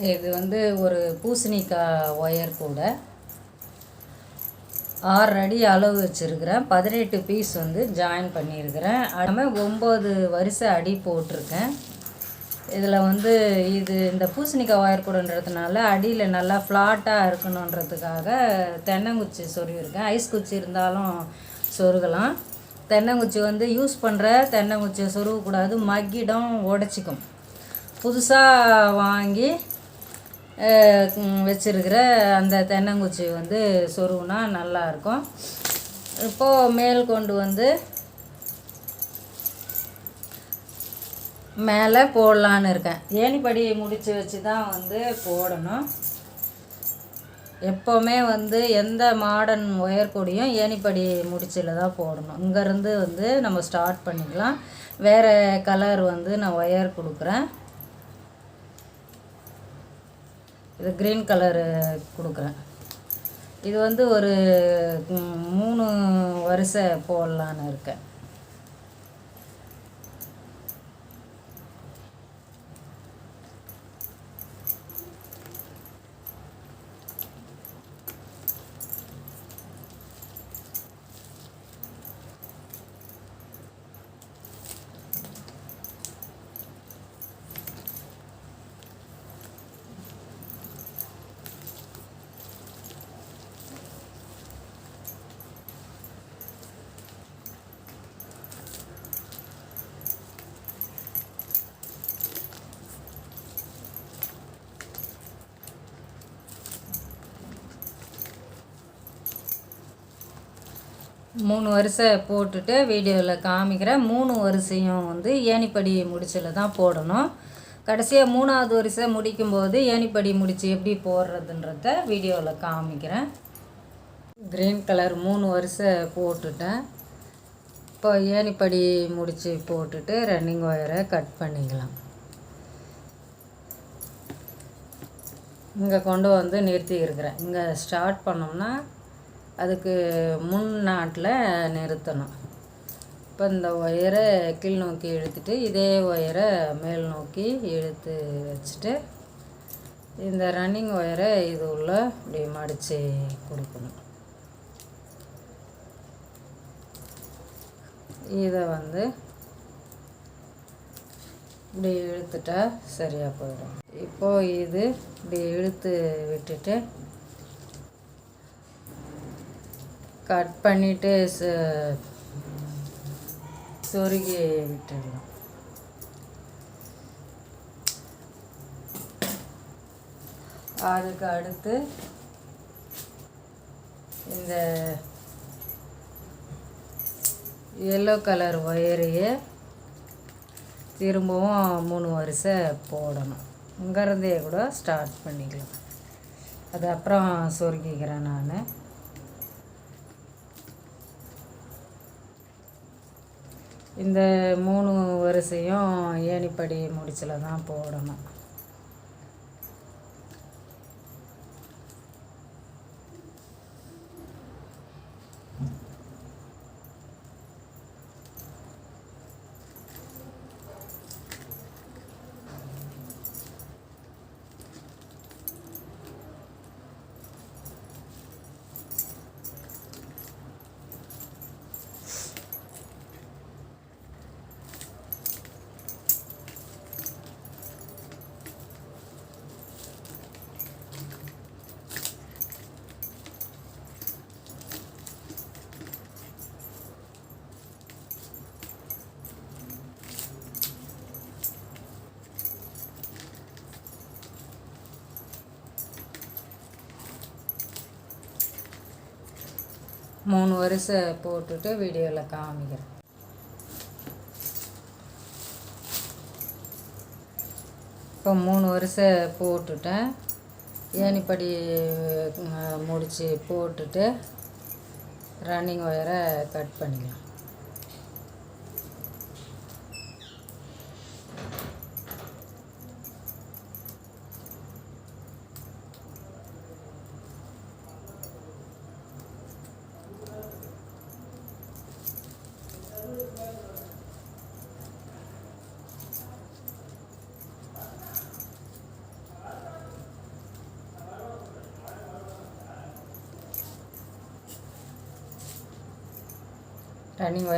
இது வந்து ஒரு பூசணிக்காய் ஒயர் கூட. ஆறு அடி அளவு வச்சுருக்கிறேன். பதினெட்டு பீஸ் வந்து ஜாயின் பண்ணியிருக்கிறேன். அதுமே ஒம்பது வரிசை அடி போட்டிருக்கேன். இதில் வந்து இது இந்த பூசணிக்காய் ஒயர் கூடன்றதுனால அடியில் நல்லா ஃப்ளாட்டாக இருக்கணுன்றதுக்காக தென்னங்குச்சி சொருகிருக்கேன் ஐஸ் குச்சி இருந்தாலும் சொருகலாம். தென்னங்குச்சி வந்து யூஸ் பண்ணுற தென்னங்குச்சியை சொருகக்கூடாது. மக்கிடம் உடச்சிக்கும். புதுசாக வாங்கி வச்சுருக்கிற அந்த தென்னங்குச்சி வந்து சொருவுனா நல்லாயிருக்கும் இப்போது மேல் கொண்டு வந்து மேலே போடலான்னு இருக்கேன். ஏணிப்படி முடித்து வச்சு தான் வந்து போடணும். எப்போவுமே வந்து எந்த மாடர்ன் ஒயர் கொடியும் ஏணிப்படி முடிச்சில் தான் போடணும். இங்கேருந்து வந்து நம்ம ஸ்டார்ட் பண்ணிக்கலாம். வேறு கலர் வந்து நான் ஒயர் கொடுக்குறேன். இது க்ரீன் கலரு கொடுக்குறேன். இது வந்து ஒரு மூணு வரிசை போடலான்னு இருக்கேன். மூணு வரிசை போட்டுட்டு வீடியோவில் காமிக்கிறேன் மூணு வரிசையும் வந்து ஏணிப்படி முடிச்சில் தான் போடணும். கடைசியாக மூணாவது வரிசை முடிக்கும்போது ஏணிப்படி முடிச்சு எப்படி போடுறதுன்றத வீடியோவில் காமிக்கிறேன். க்ரீன் கலர் மூணு வரிசை போட்டுட்டேன். இப்போ ஏணிப்படி முடித்து போட்டுட்டு ரன்னிங் ஒயரை கட் பண்ணிக்கலாம். இங்கே கொண்டு வந்து நிறுத்தி இருக்கிறேன். இங்கே ஸ்டார்ட் பண்ணோம்னா அதுக்கு முன் நாட்டில் நிறுத்தணும். இப்போ இந்த ஒயரை கீழ் நோக்கி இழுத்துட்டு இதே ஒயரை மேல் நோக்கி இழுத்து வச்சுட்டு இந்த ரன்னிங் ஒயரை இது உள்ள இப்படி மடித்து கொடுக்கணும். இதை வந்து இப்படி இழுத்துட்டா சரியாக போயிடும். இப்போது இது இப்படி இழுத்து விட்டுட்டு கட் பண்ணிவிட்டு சொருகி விட்டுடலாம். அதுக்கு அடுத்து இந்த எல்லோ கலர் ஒயரையே திரும்பவும் மூணு வரிசை போடணும். இங்கேருந்தே கூட ஸ்டார்ட் பண்ணிக்கலாம். அது அப்புறம் சொருகிக்கிறேன் நான். இந்த மூணு வரிசையும் ஏணிப்படி முடிச்சில் தான் போடணும். மூணு வரிசை போட்டுட்டு வீடியோவில் காமிக்கிறேன். இப்போ மூணு வரிசை போட்டுட்டேன். ஏணிப்படி முடித்து போட்டுட்டு ரன்னிங் ஒயரை கட் பண்ணிக்கலாம்.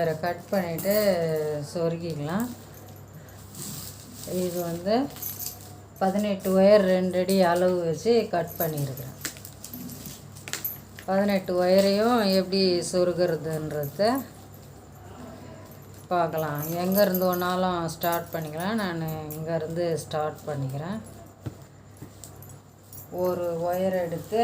வேறு கட் பண்ணிவிட்டு சொருகிக்கலாம். இது வந்து பதினெட்டு ஒயர் ரெண்டு அடி அளவு வச்சு கட் பண்ணியிருக்கிறேன். பதினெட்டு ஒயரையும் எப்படி சொருகிறதுன்றத பார்க்கலாம். எங்கேருந்து ஒன்றாலும் ஸ்டார்ட் பண்ணிக்கலாம். நான் இங்கேருந்து ஸ்டார்ட் பண்ணிக்கிறேன். ஒரு ஒயர் எடுத்து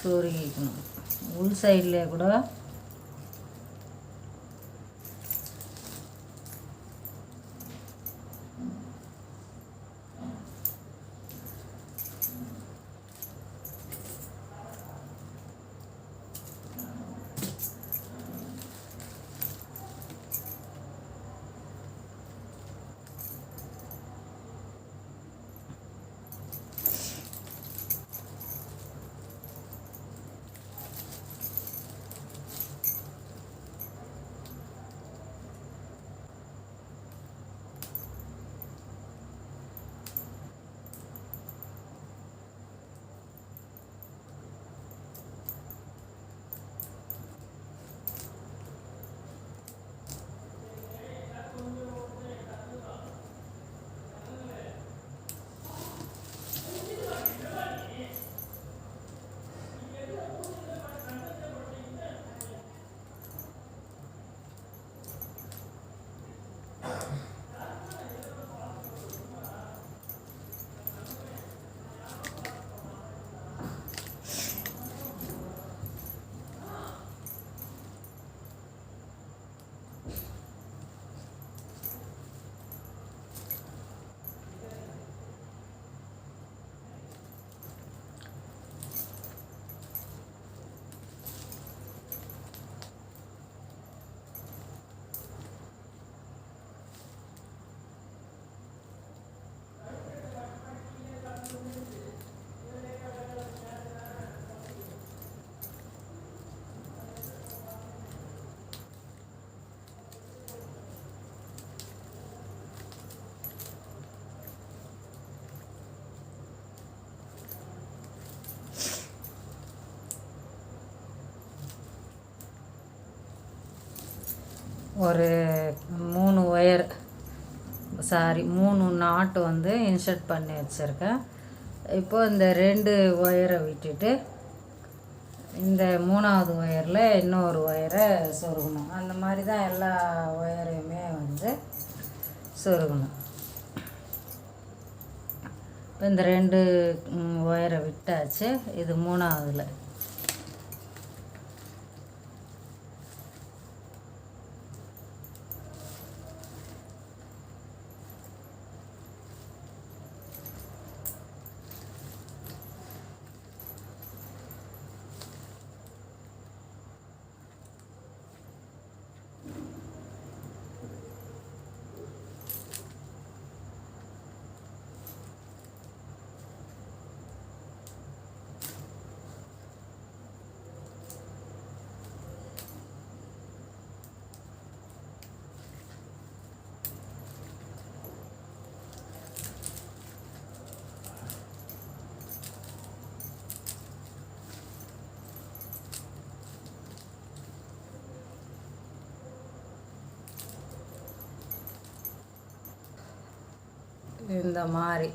சொருகிக்கணும் உள் சைடில் கூட ஒரு மூணு ஒயர் சாரி மூணு நாட்டு வந்து இன்சர்ட் பண்ணி வச்சுருக்கேன். இப்போ இந்த ரெண்டு ஒயரை விட்டுட்டு இந்த மூணாவது ஒயரில் இன்னொரு ஒயரை சொருகணும். அந்த மாதிரி தான் எல்லா ஒயரையுமே வந்து சொருகணும். இப்போ இந்த ரெண்டு ஒயரை விட்டாச்சு. இது மூணாவதுல. இந்த மாதிரி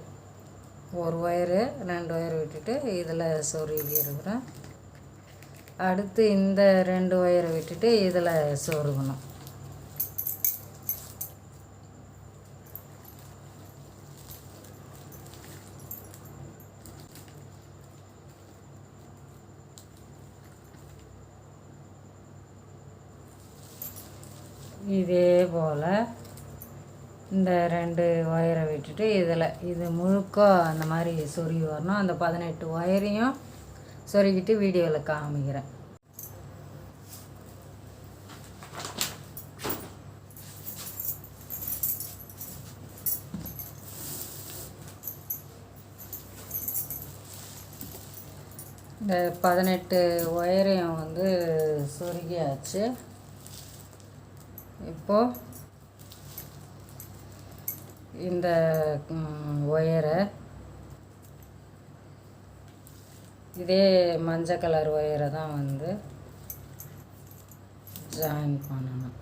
ஒரு ஒயரு ரெண்டு ஒயர் விட்டுட்டு இதில் சொருகி இருக்கிறேன். அடுத்து இந்த ரெண்டு ஒயரை விட்டுட்டு இதில் சொருகணும் இதே போல் இந்த ரெண்டு ஒயரை விட்டுட்டு இதில் இது முழுக்க அந்த மாதிரி சொருகி வரணும். அந்த பதினெட்டு ஒயரையும் சொருகிட்டு வீடியோவில் காமிக்கிறேன். இந்த பதினெட்டு ஒயரையும் வந்து சொருகியாச்சு. இப்போது இந்த ஒயரை. இதே மஞ்சள் கலர் ஒயரை தான் வந்து ஜாயின் பண்ணணும்.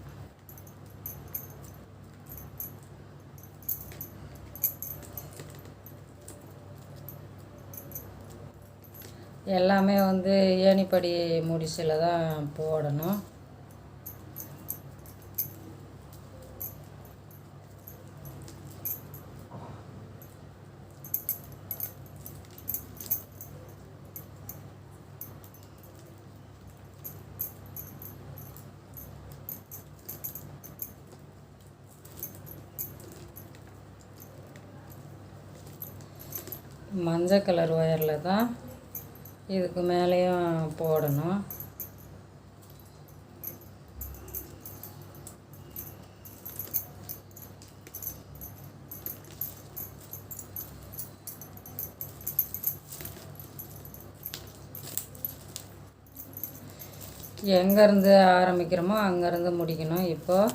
எல்லாமே வந்து ஏணிப்படி முடிச்சில் தான் போடணும். மஞ்சள் கலர் ஒயரில் தான் இதுக்கு மேலேயும் போடணும். எங்கேருந்து ஆரம்பிக்கிறோமோ அங்கேருந்து முடிக்கணும். இப்போது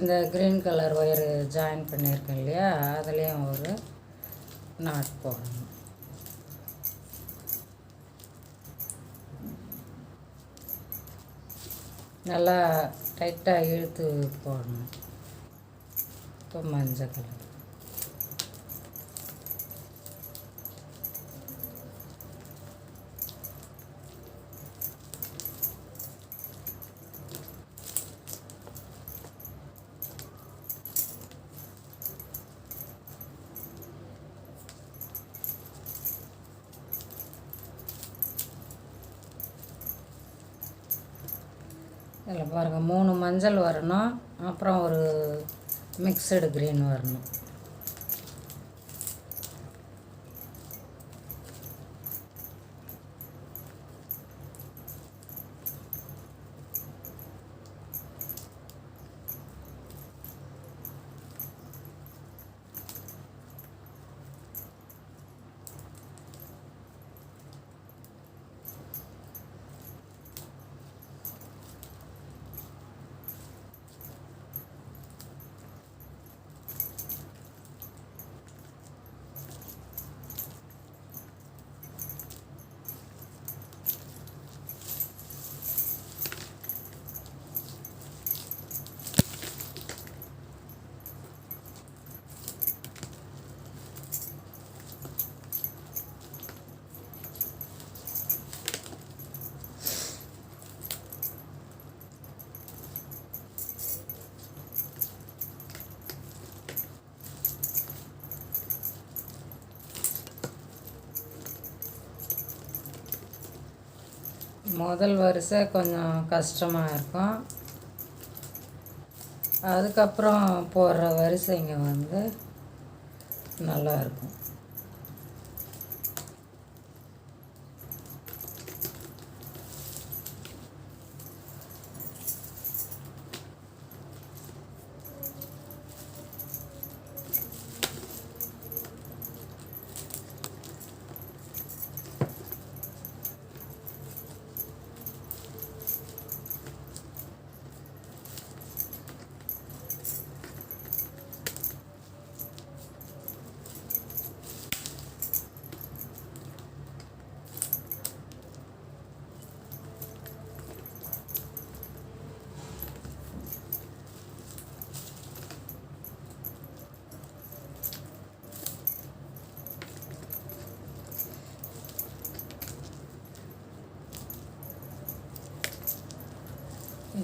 இந்த க்ரீன் கலர் ஒயரு ஜாயின் பண்ணியிருக்கேன் இல்லையா? அதுலேயும் ஒரு நாட் போடணும். நல்லா டைட்டாக இழுத்து போடணும். இப்போ மஞ்சள் கலர் இதில் பாருங்கள் மூணு மஞ்சள் வரணும் அப்புறம் ஒரு மிக்சடு க்ரீன் வரணும். முதல் வரிசை கொஞ்சம் கஷ்டமாக இருக்கும். அதுக்கப்புறம் போடுற வரிசைங்க வந்து நல்லா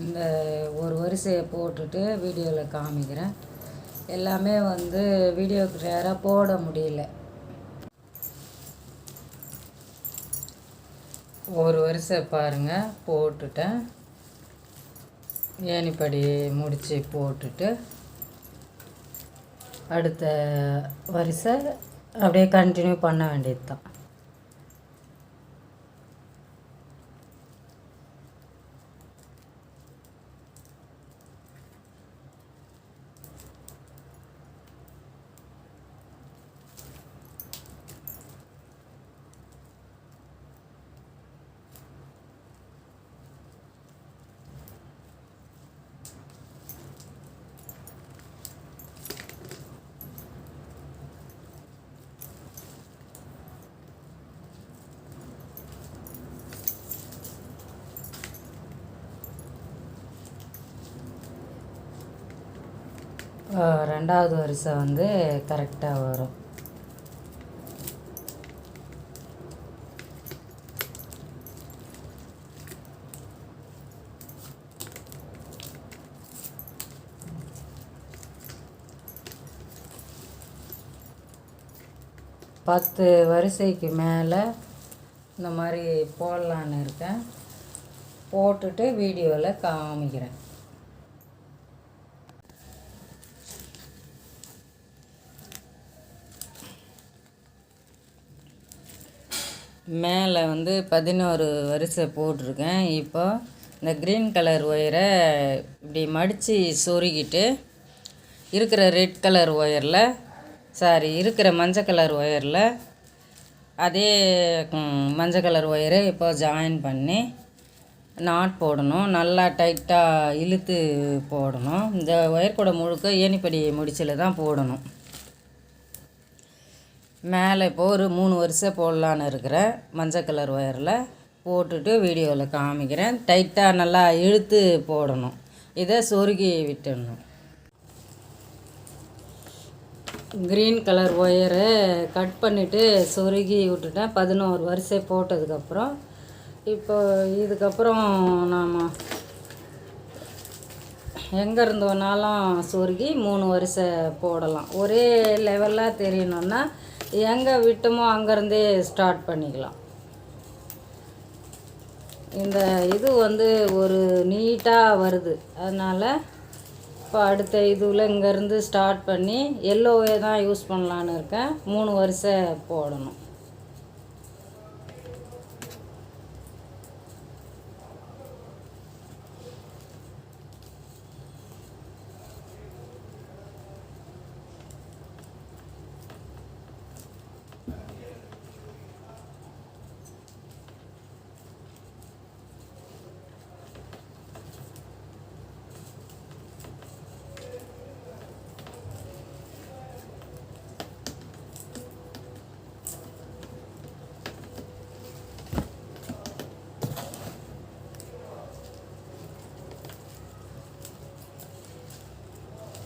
இந்த ஒரு வரிசையை போட்டுட்டு வீடியோவில் காமிக்கிறேன். எல்லாமே வந்து வீடியோக்கு நேராக போட முடியல. ஒரு வரிசை பாருங்கள் போட்டுட்டேன். ஏணிப்படி முடித்து போட்டுட்டு அடுத்த வரிசை அப்படியே கண்டினியூ பண்ண வேண்டியது தான் ரெண்டாவது வரிசை வந்து கரெக்டாக வரும். பத்து வரிசைக்கு மேலே இந்த மாதிரி போடலான்னு இருக்கேன். போட்டுட்டு வீடியோவில் காமிக்கிறேன். மேலே வந்து பதினோரு வரிசை போட்டிருக்கேன். இப்போ இந்த க்ரீன் கலர் ஒயரை இப்படி மடித்து சொருகிட்டு இருக்கிற ரெட் கலர் ஒயரில் சாரி இருக்கிற மஞ்சள் கலர் ஒயரில் அதே மஞ்சள் கலர் ஒயரை இப்போ ஜாயின் பண்ணி நாட் போடணும். நல்லா டைட்டாக இழுத்து போடணும். இந்த ஒயர் கூட முழுக்க ஏணிப்படி முடிச்சில் தான் போடணும். மேலே இப்போ ஒரு மூணு வருஷம் போடலான்னு இருக்கிறேன் மஞ்சள் கலர் ஒயரில் போட்டுட்டு வீடியோவில் காமிக்கிறேன். டைட்டாக நல்லா இழுத்து போடணும். இதை சொருகி விட்டுடணும். க்ரீன் கலர் ஒயரு கட் பண்ணிவிட்டு சொருகி விட்டுட்டேன். பதினோரு வரிசை போட்டதுக்கப்புறம். இப்போ இதுக்கப்புறம் நாம் எங்கே இருந்தோனாலும் சொருகி மூணு வரிசை போடலாம். ஒரே லெவலாக தெரியணுன்னா எங்கே விட்டோமோ அங்கேருந்தே ஸ்டார்ட் பண்ணிக்கலாம். இந்த இது வந்து ஒரு நீட்டாக வருது. அதனால் இப்போ அடுத்த இதுவில் இங்கேருந்து ஸ்டார்ட் பண்ணி எல்லோவே தான் யூஸ் பண்ணலான்னு இருக்கேன். மூணு வரிசை போடணும்.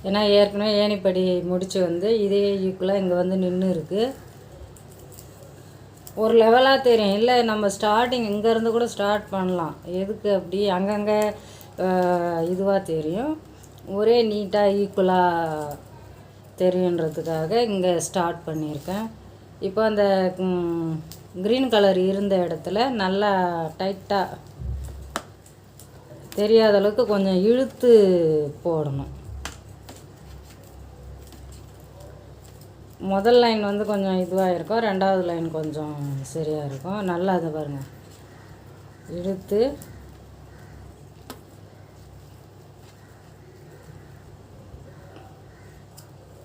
ஏன்னா ஏற்கனவே ஏணிப்படி முடித்து வந்து இதே ஈக்குவலாக இங்கே வந்து நின்று இருக்குது ஒரு லெவலாக தெரியும். இல்லை நம்ம ஸ்டார்டிங் இங்கேருந்து கூட ஸ்டார்ட் பண்ணலாம். எதுக்கு அப்படி? அங்கங்கே இதுவாக தெரியும். ஒரே நீட்டாக ஈக்குவலாக தெரியுன்றதுக்காக இங்கே ஸ்டார்ட் பண்ணியிருக்கேன். இப்போ அந்த க்ரீன் கலர் இருந்த இடத்துல நல்லா டைட்டாக தெரியாத அளவுக்கு கொஞ்சம் இழுத்து போடணும். முதல் லைன் வந்து கொஞ்சம் இதுவாக இருக்கும். ரெண்டாவது லைன் கொஞ்சம் சரியாக இருக்கும். நல்லா அதை பாருங்கள் இழுத்து.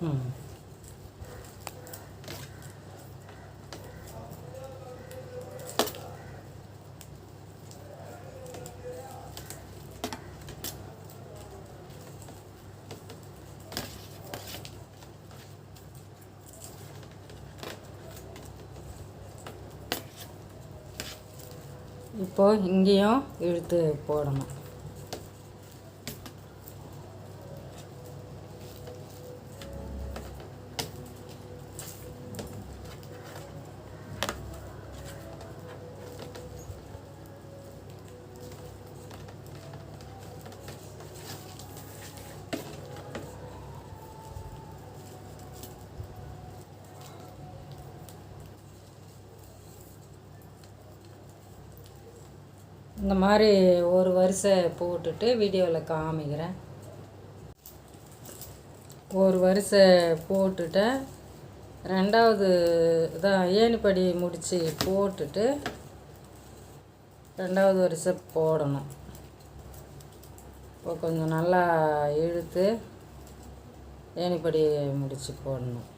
ம். இப்போது இங்கேயும் இழுத்து போடணும். இந்த மாதிரி ஒரு வரிசை போட்டுட்டு வீடியோவில் காமிக்கிறேன். ஒரு வரிசை போட்டுட்டேன். ரெண்டாவது தான் ஏணிப்படி முடித்து போட்டுட்டு ரெண்டாவது வரிசை போடணும். இப்போ கொஞ்சம் நல்லா இழுத்து ஏணிப்படி முடித்து போடணும்.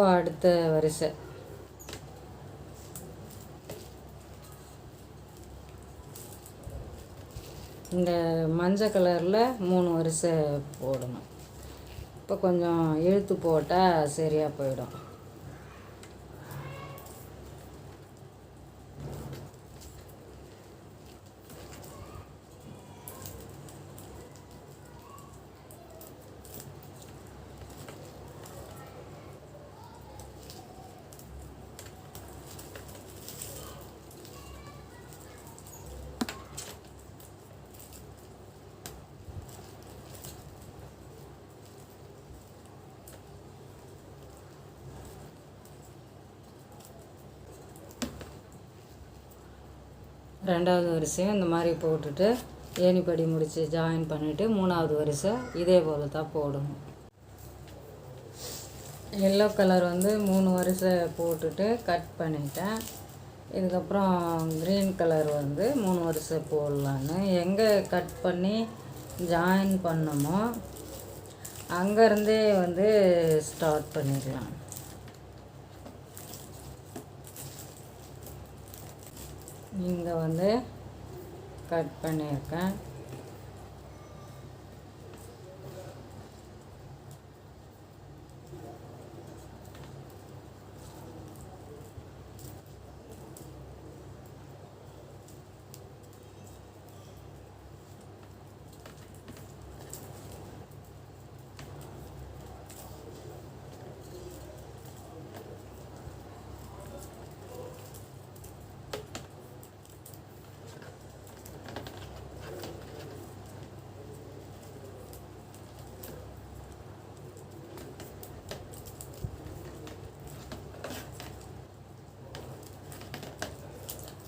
இப்போ அடுத்த வரிசை. இந்த மஞ்சள் கலரில் மூணு வரிசை போடணும். இப்போ கொஞ்சம் இழுத்து போட்டால் சரியாக போயிடும். ரெண்டாவது வரிசையும் இந்த மாதிரி போட்டுட்டு ஏணிப்படி முடித்து ஜாயின் பண்ணிவிட்டு மூணாவது வரிசை இதே போல் தான் போடணும். எல்லோ கலர் வந்து மூணு வரிசை போட்டுட்டு கட் பண்ணிட்டேன். இதுக்கப்புறம் க்ரீன் கலர் வந்து மூணு வரிசை போடலான்னு. எங்கே கட் பண்ணி ஜாயின் பண்ணமோ அங்கேருந்தே வந்து ஸ்டார்ட் பண்ணிடலாம். இங்கே வந்து கட் பண்ணியிருக்கேன்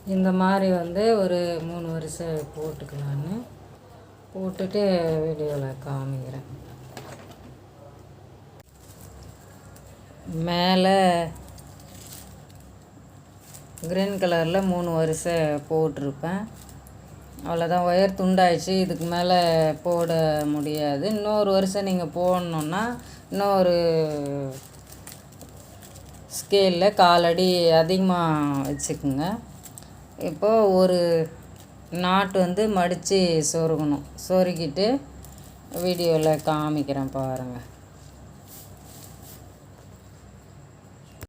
இந்த மாதிரி வந்து ஒரு மூணு வரிசை போட்டுக்கலான்னு போட்டுட்டு வீடியோவில் காமிக்கிறேன். மேலே க்ரீன் கலரில் மூணு வரிசை போட்டிருப்பேன். அவ்வளோதான் ஒயர் துண்டாயிடுச்சு. இதுக்கு மேலே போட முடியாது. இன்னொரு வரிசை நீங்கள் போடணுன்னா இன்னொரு ஸ்கேலில் காலடி அதிகமாக வச்சுக்குங்க. இப்போது ஒரு நாட்டு வந்து மடித்து சொருகணும். சொருகிட்டு வீடியோவில் காமிக்கிறேன் பாருங்கள்